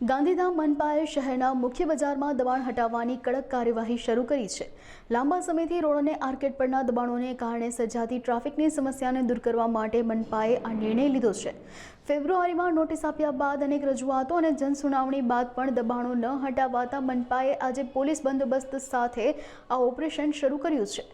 ગાંધીધામ મનપાએ શહેરના મુખ્ય બજારમાં દબાણ હટાવવાની કડક કાર્યવાહી શરૂ કરી છે. લાંબા સમયથી રોડ અને આર્કેડ પરના દબાણોને કારણે સર્જાતી ટ્રાફિકની સમસ્યાને દૂર કરવા માટે મનપાએ આ નિર્ણય લીધો છે. ફેબ્રુઆરીમાં નોટિસ આપ્યા બાદ અનેક રજૂઆતો અને જનસુનાવણી બાદ પણ દબાણો ન હટાવાતા મનપાએ આજે પોલીસ બંદોબસ્ત સાથે આ ઓપરેશન શરૂ કર્યું છે.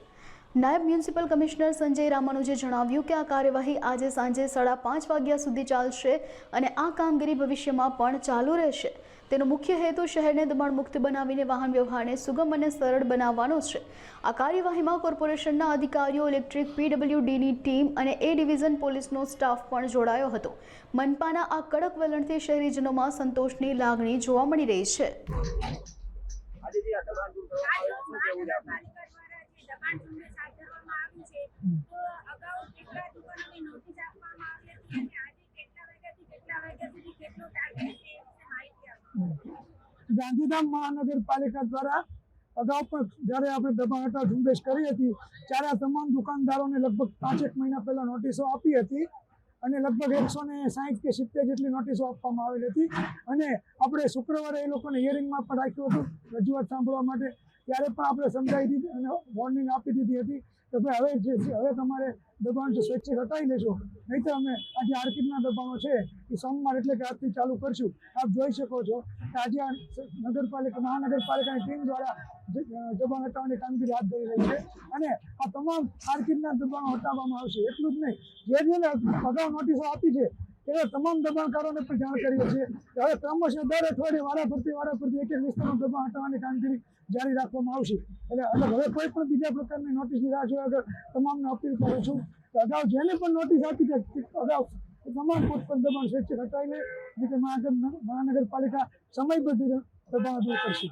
નાયબ મ્યુનિસિપલ કમિશનર સંજય રામાનુજે જણાવ્યું કે આ કાર્યવાહી આજે સાંજે સાડા પાંચ વાગ્યા સુધી ચાલશે અને આ કામગીરી ભવિષ્યમાં પણ ચાલુ રહેશે. તેનો મુખ્ય હેતુ શહેરને દબાણમુક્ત બનાવીને વાહન વ્યવહારને સુગમ અને સરળ બનાવવાનો છે. આ કાર્યવાહીમાં કોર્પોરેશનના અધિકારીઓ, ઇલેક્ટ્રિક પીડબ્લ્યુડીની ટીમ અને એ ડિવિઝન પોલીસનો સ્ટાફ પણ જોડાયો હતો. મનપાના આ કડક વલણથી શહેરીજનોમાં સંતોષની લાગણી જોવા મળી રહી છે. દબાણ શૂન્ય સાત કરવામાં આવ્યું છે તો અગાઉ કેટલા દુકાનોને નોટિસ આપવામાં આવી હતી અને આજે કેટલા વાગ્યાથી કેટલા વાગ્યા સુધી કેટલો ટાર્ગેટ છે એ માહિતી આપો ગાંધીધામ મહાનગરપાલિકા દ્વારા અગાઉ પણ જ્યારે આપણે દબાણ હટાવ ઝુંબેશ કરી હતી ત્યારે આ તમામ દુકાનદારોને લગભગ પાંચેક મહિના પહેલાં નોટિસો આપી હતી અને લગભગ એકસો ને સાહીઠ કે સિત્તેર જેટલી નોટિસો આપવામાં આવેલી હતી. અને આપણે શુક્રવારે એ લોકોને હિયરિંગમાં પણ રાખ્યું હતું રજૂઆત સાંભળવા માટે. ત્યારે પણ આપણે સમજાવી દીધી અને વોર્નિંગ આપી દીધી હતી કે ભાઈ હવે જે હવે તમારે દબાણ જે સ્વૈચ્છિક હટાવી લેશો નહીં તો અમે આ જે આર્કિડના દબાણો છે, એ સોમવાર એટલે કે આજથી ચાલુ કરશું. આપ જોઈ શકો છો કે આજે આ નગરપાલિકા, મહાનગરપાલિકાની ટીમ દ્વારા દબાણ હટાવવાની કામગીરી હાથ ધરી રહી છે અને આ તમામ આર્કિડના દબાણો હટાવવામાં આવશે. એટલું જ નહીં, જે જેને અગાઉ નોટિસો આપી છે એવા તમામ દબાણકારોને પણ જાણ કરીએ છીએ હવે ક્રમશઃ દર અઠવાડિયે વારા ફરતી વારા ફરતી એક એક વિસ્તારનું દબાણ હટાવવાની કામગીરી જારી રાખવામાં આવશે. એટલે એટલે હવે કોઈ પણ બીજા પ્રકારની નોટિસની રાહ જોયા આગળ તમામને અપીલ કરું છું અગાઉ જેને પણ નોટિસ આપી છે અગાઉ તમામ પોતપોત દબાણ સ્વૈચ્છિક હટાવી લે મહાનગર મહાનગરપાલિકા સમયબદ્ધ દબાણ દૂર કરશે.